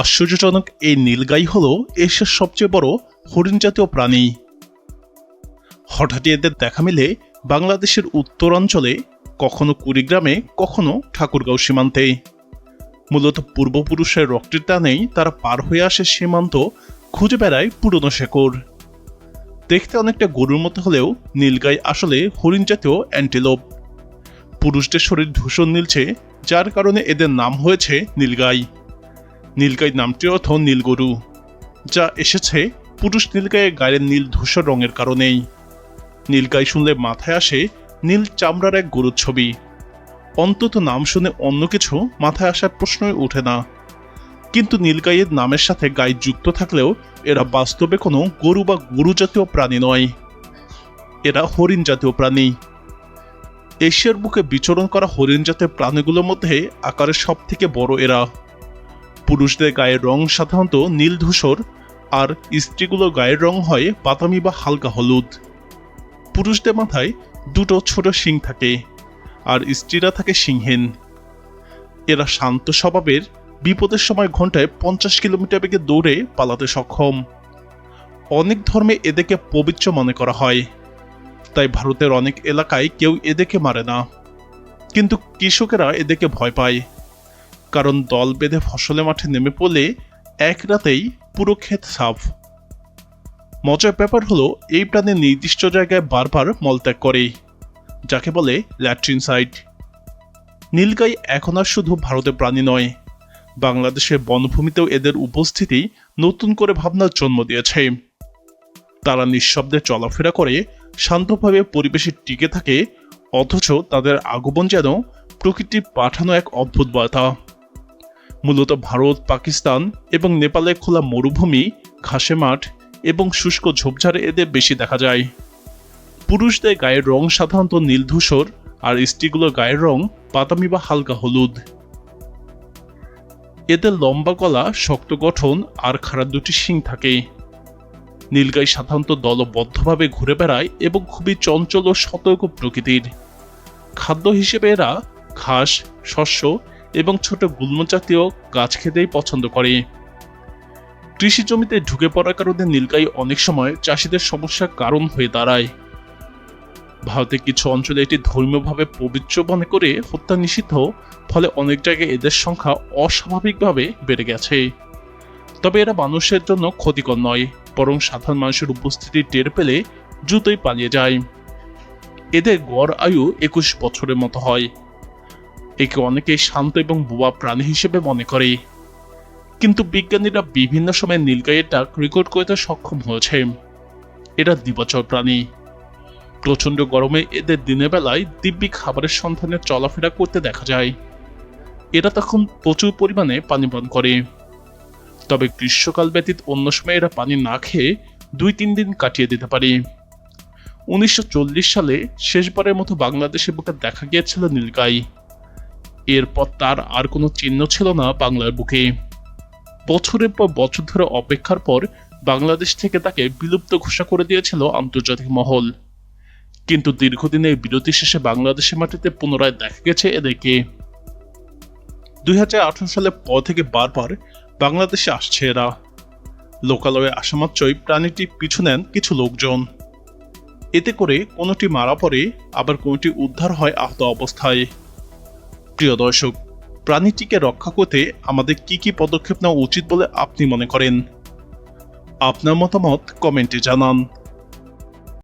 আশ্চর্যজনক এই নীলগাই হল এশিয়ার সবচেয়ে বড় হরিণ জাতীয় প্রাণী। হঠাৎই এদের দেখা মিলে বাংলাদেশের উত্তরাঞ্চলে, কখনো কুড়িগ্রামে, কখনো ঠাকুরগাঁও সীমান্তে। মূলত পূর্বপুরুষের রক্তের টানেই তারা পার হয়ে আসে সীমান্ত, খুঁজে বেড়ায় পুরনো শেকড়। দেখতে অনেকটা গরুর মতো হলেও নীলগাই আসলে হরিণ জাতীয় অ্যান্টিলোপ পুরুষদের শরীর ধূসর নীলছে, যার কারণে এদের নাম হয়েছে নীলগাই। নীলগাই নামটির অর্থ নীলগরু, যা এসেছে পুরুষ নীলগাইয়ের গায়ের নীল ধূসর রঙের কারণেই। নীলগাই শুনলে মাথায় আসে নীল চামড়ার এক গরুর ছবি। অন্তত নাম শুনে অন্য কিছু মাথায় আসার প্রশ্নই ওঠে না। কিন্তু নীলগাইয়ের নামের সাথে গাই যুক্ত থাকলেও এরা বাস্তবে কোনো গরু বা গরু জাতীয় প্রাণী নয়। এরা হরিণ জাতীয় প্রাণী। এশিয়ার বুকে বিচরণ করা হরিণ জাতীয় প্রাণীগুলোর মধ্যে আকারে সব থেকে বড় এরা। পুরুষদের গায়ের রং সাধারণত নীল ধূসর, আর স্ত্রীগুলোর গায়ের রং হয় বাদামি বা হালকা হলুদ। পুরুষদের মাথায় দুটো ছোট শিং থাকে, আর স্ত্রীরা থাকে সিংহীন। এরা শান্ত স্বভাবের, বিপদের সময় ঘন্টায় পঞ্চাশ কিলোমিটার বেগে দৌড়ে পালাতে সক্ষম। অনেক ধর্মে এদেরকে পবিত্র মনে করা হয়, তাই ভারতের অনেক এলাকায় কেউ এদেরকে মারে না। কিন্তু কৃষকেরা এদেরকে ভয় পায়। কারণ দল বেঁধে ফসলে মাঠে নেমে পড়লে এক রাতেই পুরো ক্ষেত সাফ। মজার ব্যাপার হলো, এই প্রাণী নির্দিষ্ট জায়গায় বারবার মলত্যাগ করে, যাকে বলে ল্যাট্রিন সাইট। নীলগাই এখন আর শুধু ভারতের প্রাণী নয়, বাংলাদেশের বনভূমিতেও এদের উপস্থিতি নতুন করে ভাবনার জন্ম দিয়েছে। তারা নিঃশব্দে চলাফেরা করে, শান্তভাবে পরিবেশে টিকে থাকে, অথচ তাদের আগমন যেন প্রকৃতির পাঠানো এক অদ্ভুত বার্তা। মূলত ভারত, পাকিস্তান এবং নেপালে খোলা মরুভূমি, ঘাসে মাঠ এবং শুষ্ক ঝোপঝাড়ে এদের বেশি দেখা যায়। পুরুষদের গায়ের রং সাধারণত নীল ধূসর আর স্ত্রীগুলোর গায়ের রং বাদামি বা হালকা হলুদ। এদের লম্বা গলা, শক্ত গঠন আর খাড়া দুটি শিং থাকে। নীলগাই সাধারণত দলবদ্ধভাবে ঘুরে বেড়ায় এবং খুবই চঞ্চল ও সতর্ক প্রকৃতির। খাদ্য হিসেবে এরা ঘাস, শস্য এবং ছোট গুল্ম জাতীয় গাছ খেতেই পছন্দ করে। কৃষি জমিতে ঢুকে পড়ার কারণে নীলগাই অনেক সময় চাষিদের সমস্যার কারণ হয়ে দাঁড়ায়। ভারতের কিছু অঞ্চলে এটি ধর্মীয়ভাবে পবিত্র মনে করে হত্যা নিষিদ্ধ, ফলে অনেক জায়গায় এদের সংখ্যা অস্বাভাবিকভাবে বেড়ে গেছে। তবে এরা মানুষের জন্য ক্ষতিকর নয়, বরং সাধারণ মানুষের উপস্থিতি টের পেলে দ্রুতই পালিয়ে যায়। এদের গড় আয়ু একুশ বছরের মতো হয়। একে অনেকে শান্ত এবং বোবা প্রাণী হিসেবে মনে করে। কিন্তু বিজ্ঞানীরা বিভিন্ন সময় নীলগাইয়ের ডাক রেকর্ড করতে সক্ষম হয়েছে। এরা দিবাচর প্রাণী। প্রচণ্ড গরমে এদের দিনের বেলায় দিব্যি খাবারের সন্ধানে চলাফেরা করতে দেখা যায়। এরা তখন প্রচুর পরিমাণে পানি পান করে। তবে গ্রীষ্মকাল ব্যতীত অন্য সময় এরা পানি না খেয়ে দুই তিন দিন কাটিয়ে দিতে পারে। উনিশশো চল্লিশ সালে শেষবারের মতো বাংলাদেশের বুকে দেখা গিয়েছিল নীলগাই। এরপর তার আর কোনো চিহ্ন ছিল না বাংলার বুকে। বছরের পর বছর ধরে অপেক্ষার পর বাংলাদেশ থেকে তাকে বিলুপ্ত ঘোষণা করে দিয়েছিল আন্তর্জাতিক মহল। কিন্তু দীর্ঘদিনের বিরতি শেষে বাংলাদেশের মাটিতে পুনরায় দেখা গেছে এদেরকে। দুই হাজার আঠারো সালের পর থেকে বারবার বাংলাদেশে আসছে এরা। লোকালয়ে আসা মাত্রই প্রাণীটি পিছু নেন কিছু লোকজন। এতে করে কোনোটি মারা পড়ে, আবার কোনোটি উদ্ধার হয় আহত অবস্থায়। প্রিয় দর্শক, প্রাণীটিকে রক্ষা করতে আমাদের কি কি পদক্ষেপ নেওয়া উচিত বলে আপনি মনে করেন? আপনার মতামত কমেন্টে জানান।